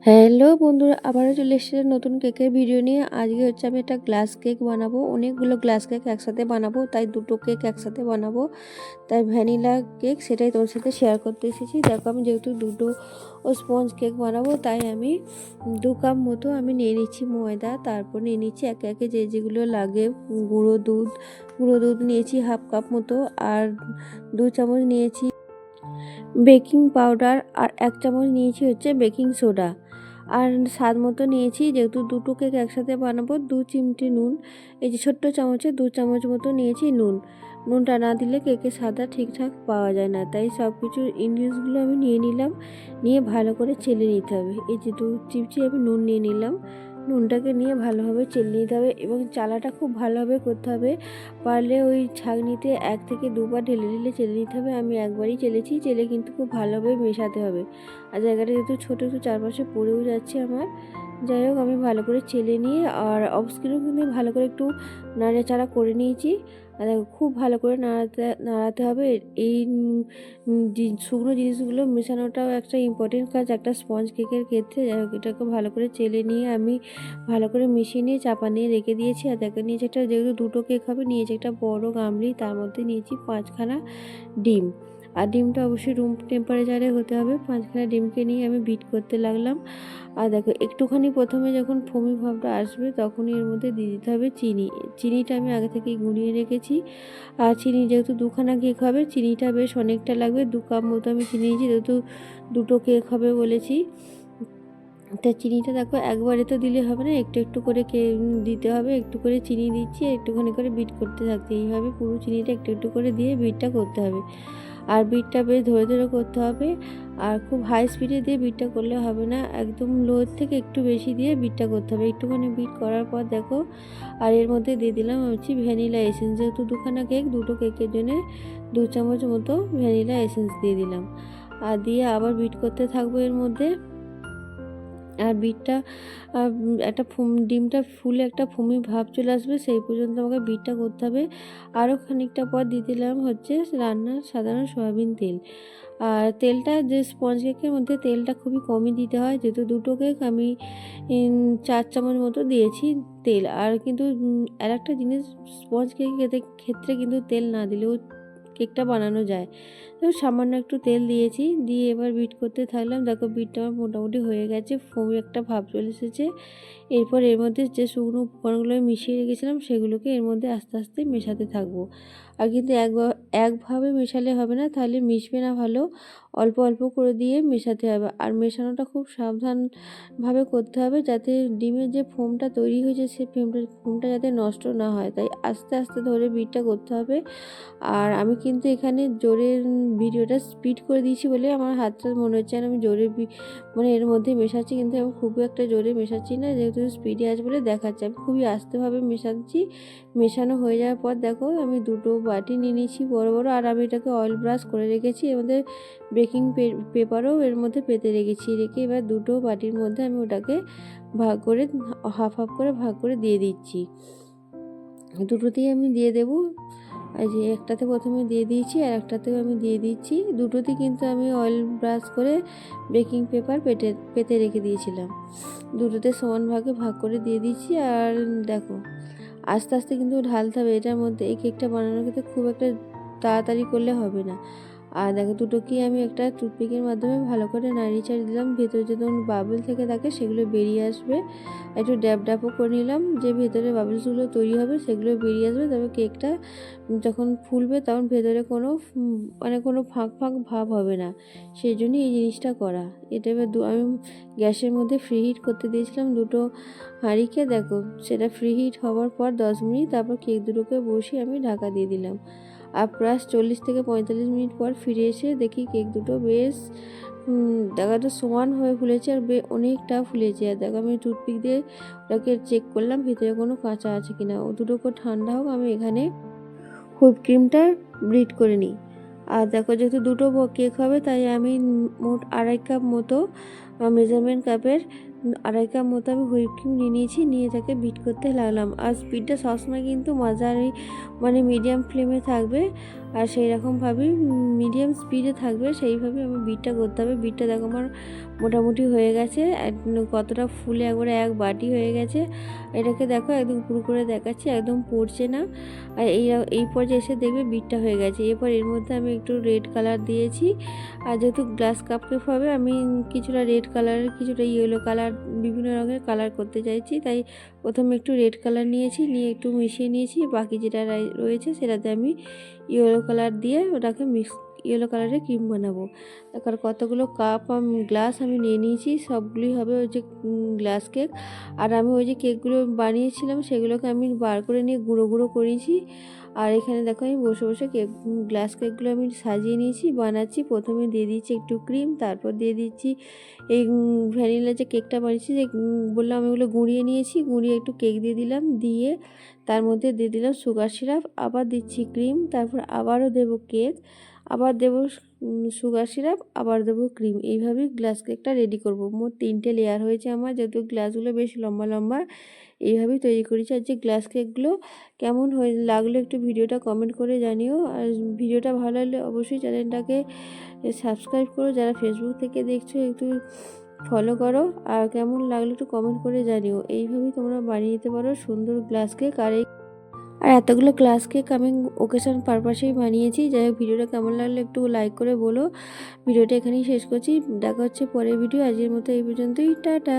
Hello বন্ধুরা, আবারও চলে এসেছে নতুন কেকের ভিডিও নিয়ে। আজকে হচ্ছে আমি একটা গ্লাস কেক বানাবো। অনেকগুলো গ্লাস কেক একসাথে বানাবো, তাই দুটো কেক একসাথে বানাবো। তাই ভ্যানিলা কেক সেটাই তোর সাথে শেয়ার করতে এসেছি। দেখো আমি যেহেতু দুটো ও স্পঞ্জ কেক বানাবো, তাই আমি দু কাপ মতো আমি নিয়ে নিচ্ছি ময়দা। তারপর নিয়ে নিচ্ছি একে একে যে যেগুলো লাগে, গুঁড়ো দুধ গুঁড়ো দুধ নিয়েছি হাফ কাপ মতো। আর দু চামচ নিয়েছি বেকিং পাউডার আর এক চামচ নিয়েছি হচ্ছে বেকিং সোডা। আর স্বাদ মতো নিয়েছি, যেহেতু দুটো কেক একসাথে বানাবো, দু চিমটি নুন, এই যে ছোট্ট চামচে দু চামচ মতো নিয়েছি নুন। নুনটা না দিলে কেকের স্বাদটা ঠিকঠাক পাওয়া যায় না, তাই সব কিছুর ইনগ্রিডিয়েন্টসগুলো আমি নিয়ে নিলাম, নিয়ে ভালো করে চেলে নিতে হবে। এই যে দু চিমচি আমি নুন নিয়ে নিলাম। নুনটাকে নিয়ে ভালোভাবে চেলে নিতে হবে এবং চালাটা খুব ভালোভাবে করতে হবে। পারলে ওই ছাঁকনিতে এক থেকে দুবার ঢেলে ঢেলে চেলে নিতে হবে। আমি একবারই চেলেছি, চেলে কিন্তু খুব ভালোভাবে মেশাতে হবে। আর জায়গাটা যেহেতু ছোটো একটু চারপাশে পড়েও যাচ্ছে আমার। যাই হোক, আমি ভালো করে চেলে নিয়ে আর অফস্ক্রিনও কিন্তু ভালো করে একটু নাড়াচাড়া করে নিয়েছি। আর খুব ভালো করে নাড়াতে নাড়াতে হবে। এই শুকনো জিনিসগুলো মেশানোটাও একটা ইম্পর্টেন্ট কাজ। একটা স্পঞ্জ কেকের ক্ষেত্রে এটাকে ভালো করে চেলে নিয়ে আমি ভালো করে মিশিয়ে নিয়ে চাপা নিয়ে রেখে দিয়েছি। আর দেখে, নিয়েছি একটা যেহেতু দুটো কেক হবে, নিয়েছি একটা বড় গামলি, তার মধ্যে নিয়েছি পাঁচখানা ডিম। আর ডিমটা অবশ্যই রুম টেম্পারেচারে হতে হবে। পাঁচখানা ডিমকে নিয়ে আমি বিট করতে লাগলাম। আর দেখো, একটুখানি প্রথমে যখন ফমি ভাবটা আসবে, তখনই এর মধ্যে দিয়ে দিতে হবে চিনি। চিনিটা আমি আগে থেকেই গুঁড়িয়ে রেখেছি। আর চিনি যেহেতু দুখানা কেক হবে, চিনিটা বেশ অনেকটা লাগবে। দু কাপ মতো আমি চিনি নিয়েছি, যেহেতু দুটো কেক হবে বলেছি। তা চিনিটা দেখো একবারে তো দিলে হবে না, একটু একটু করে কে দিতে হবে, একটু করে চিনি দিচ্ছি একটুখানি করে বিট করতে থাকতে। এইভাবে পুরো চিনিটা একটু একটু করে দিয়ে বিটটা করতে হবে। আর বিটটা বেশ ধরে ধরে করতে হবে, আর খুব হাই স্পিডে দিয়ে বিটটা করলে হবে না, একদম লো থেকে একটু বেশি দিয়ে বিটটা করতে হবে। একটুখানি বিট করার পর দেখো, আর এর মধ্যে দিয়ে দিলাম হচ্ছে ভ্যানিলা এসেন্স যেহেতু দুখানা কেক দুটো কেকের জন্য দু চামচ মতো ভ্যানিলা এসেন্স দিয়ে দিলাম। আর দিয়ে আবার বিট করতে থাকব এর মধ্যে। আর বিটটা একটা ডিমটা ফুলে একটা ফুমি ভাব চলে আসবে, সেই পর্যন্ত আমাকে বিটটা করতে হবে। আরও খানিকটা পর দিয়ে দিলাম হচ্ছে রান্নার সাধারণ সয়াবিন তেল। আর তেলটা যে স্পঞ্জ কেকের মধ্যে তেলটা খুবই কমই দিতে হয়, যেহেতু দুটো কেক আমি চার চামচ মতো দিয়েছি তেল। আর কিন্তু আর একটা জিনিস স্পঞ্জ কেকের ক্ষেত্রে কিন্তু তেল না দিলেও কেকটা বানানো যায়। তো সামান্য একটু তেল দিয়েছি, দিয়ে এবার বিট করতে থাকলাম। দেখো বিটটা আমার মোটামুটি হয়ে গেছে ফোম একটা ভাব চলে এসেছে। এরপর এর মধ্যে যে শুকনো উপকরণগুলো মিশিয়ে রেখেছিলাম, সেগুলোকে এর মধ্যে আস্তে আস্তে মেশাতে থাকব। আর কিন্তু এক একভাবে মেশালে হবে না, তাহলে মিশবে না ভালো। অল্প অল্প করে দিয়ে মেশাতে হবে। আর মেশানোটা খুব সাবধানভাবে করতে হবে যাতে ডিমের যে ফোমটা তৈরি হয়েছে সেই ফোমটা ফোমটা যাতে নষ্ট না হয়। তাই আস্তে আস্তে ধরে বিটটা করতে হবে। আর আমি কিন্তু এখানে জোরে ভিডিওটা স্পিড করে দিয়েছি বলে আমার হাতটা মনে হচ্ছে আর আমি জোরে মানে এর মধ্যে মেশাচ্ছি কিন্তু আমি খুবই একটা জোরে মেশাচ্ছি না, যেহেতু স্পিডে আছে বলে দেখাচ্ছে। আমি খুবই আস্তেভাবে মেশাচ্ছি। মেশানো হয়ে যাওয়ার পর দেখো আমি দুটো বাটি নিয়ে নিয়েছি বড় বড়, আর আমি এটাকে অয়েল ব্রাশ করে রেখেছি। মধ্যে বেকিং পেপারও এর মধ্যে পেতে রেখেছি। রেখে এবার দুটো বাটির মধ্যে আমি ওটাকে ভাগ করে হাফ হাফ করে ভাগ করে দিয়ে দিচ্ছি। দুটোতেই আমি দিয়ে দেবো। এই যে একটাতে প্রথমে দিয়ে দিয়েছি আর একটাতেও আমি দিয়ে দিচ্ছি। দুটোতে কিন্তু আমি অয়েল ব্রাশ করে বেকিং পেপার পেটে, পেতে রেখে দিয়েছিলাম। দুটোতে সমান ভাগে ভাগ করে দিয়ে দিচ্ছি আর দেখো, আস্তে আস্তে কিন্তু ঢালতে হবে। এটার মধ্যে এই কেকটা বানানোর ক্ষেত্রে খুব একটা তাড়াতাড়ি করলে হবে না। আর দেখো দুটোকেই আমি একটা টুথপিকের মাধ্যমে ভালো করে নাড়িয়ে চাড়িয়ে দিলাম। ভেতরে যদি বাবল থেকে থাকে সেগুলো বেরিয়ে আসবে। একটু ড্যাপ ড্যাপও করে নিলাম। যে ভেতরে বাবলসগুলো তৈরি হবে সেগুলো বেরিয়ে আসবে। তবে কেকটা যখন ফুলবে তখন ভেতরে কোনো মানে কোনো ফাঁক ফাঁক ভাব হবে না। সেই জন্যই এই জিনিসটা করা। এটা এবার আমি গ্যাসের মধ্যে ফ্রি হিট করতে দিয়েছিলাম দুটো হাঁড়িকে। দেখো সেটা ফ্রি হিট হওয়ার পর দশ মিনিট তারপর কেক দুটোকে বসিয়ে আমি ঢাকা দিয়ে দিলাম। প্রায় চল্লিশ থেকে পঁয়তাল্লিশ মিনিট পর ফিরে এসে দেখি কেক দুটো বেশ দেখা তো সমান হয়ে ফুলেছে আর বে অনেকটা ফুলেছে। আর দেখো আমি টুথপিক দিয়ে ওটাকে চেক করলাম, ভিতরে কোনো কাঁচা আছে কিনা। ও দুটো করে ঠান্ডা হোক, আমি এখানে হুইপ ক্রিমটা ব্রিড করে নিই। আর দেখো যেহেতু দুটো কেক হবে, তাই আমি মোট আড়াই কাপ মতো মেজারমেন্ট কাপের আড়াই কাপ মতো আমি হুইপ ক্রিম নিয়ে নিয়েছি, নিয়ে তাকে বিট করতে লাগলাম। আর স্পিডটা সবসময় কিন্তু মাঝারি মানে মিডিয়াম ফ্লেমে থাকবে। আর সেই রকমভাবেই মিডিয়াম স্পিডে থাকবে, সেইভাবে আমি বিটটা করতে হবে। বিটটা দেখো আমার মোটামুটি হয়ে গেছে। কতটা ফুলে একবারে এক বাটি হয়ে গেছে। এটাকে দেখো একদম পুরো করে দেখাচ্ছি, একদম পড়ছে না। আর এই এই পর্যায়ে এসে দেখবে বিটটা হয়ে গেছে। এরপর এর মধ্যে আমি একটু রেড কালার দিয়েছি। আর যেহেতু গ্লাস কাপ কেক হবে, আমি কিছুটা রেড কালারের কিছুটা ইয়েলো কালার বিভিন্ন রঙের কালার করতে চাইছি। তাই প্রথমে একটু রেড কালার নিয়েছি, নিয়ে একটু মিশিয়ে নিয়েছি। বাকি যেটা রয়েছে সেটাতে আমি ইয়েলো কালার দিয়ে ওটাকে মিক্স ইয়েলো কালারের ক্রিম বানাবো। তারপর কতগুলো কাপ গ্লাস আমি নিয়ে নিয়েছি সবগুলি হবে ওই যে গ্লাস কেক আর আমি ওই যে কেকগুলো বানিয়েছিলাম, সেগুলোকে আমি বার করে নিয়ে গুঁড়ো গুঁড়ো করেছি। আর এখানে দেখো আমি বসে বসে কেক গ্লাস কেকগুলো আমি সাজিয়ে নিয়েছি, বানাচ্ছি। প্রথমে দিয়ে দিচ্ছি একটু ক্রিম তারপর দিয়ে দিচ্ছি এই ভ্যানিলা যে কেকটা বানিয়েছি, যে বললাম আমি ওগুলো গুঁড়িয়ে নিয়েছি, গুঁড়িয়ে একটু কেক দিয়ে দিলাম, দিয়ে তার মধ্যে দিয়ে দিলাম সুগার সিরাপ আবার দিচ্ছি ক্রিম তারপর আবারও দেবো কেক আবার দেবো সুগার সিরাপ আবার দেবো ক্রিম এইভাবেই গ্লাস কেকটা রেডি করব। মোট তিনটে লেয়ার হয়েছে আমার যেহেতু গ্লাসগুলো বেশ লম্বা লম্বা, এইভাবেই তৈরি করেছি। আর যে গ্লাস কেকগুলো কেমন হয়ে লাগল একটু ভিডিওটা কমেন্ট করে জানিও। আর ভিডিওটা ভালো লাগলে অবশ্যই চ্যানেলটাকে সাবস্ক্রাইব করো। যারা ফেসবুক থেকে দেখছ, একটু ফলো করো। আর কেমন লাগল একটু কমেন্ট করে জানিও। এইভাবেই তোমরা বানিয়ে নিতে পারো সুন্দর গ্লাস কেক আর এই আর এতগুলো ক্লাসকে কামিং ওকেশন পারপাসেই বানিয়েছি। যাই হোক, ভিডিওটা কেমন লাগল একটু লাইক করে বলো। ভিডিওটা এখানেই শেষ করছি। দেখা হচ্ছে পরের ভিডিও আজকের মতো এই পর্যন্তই। টাটা!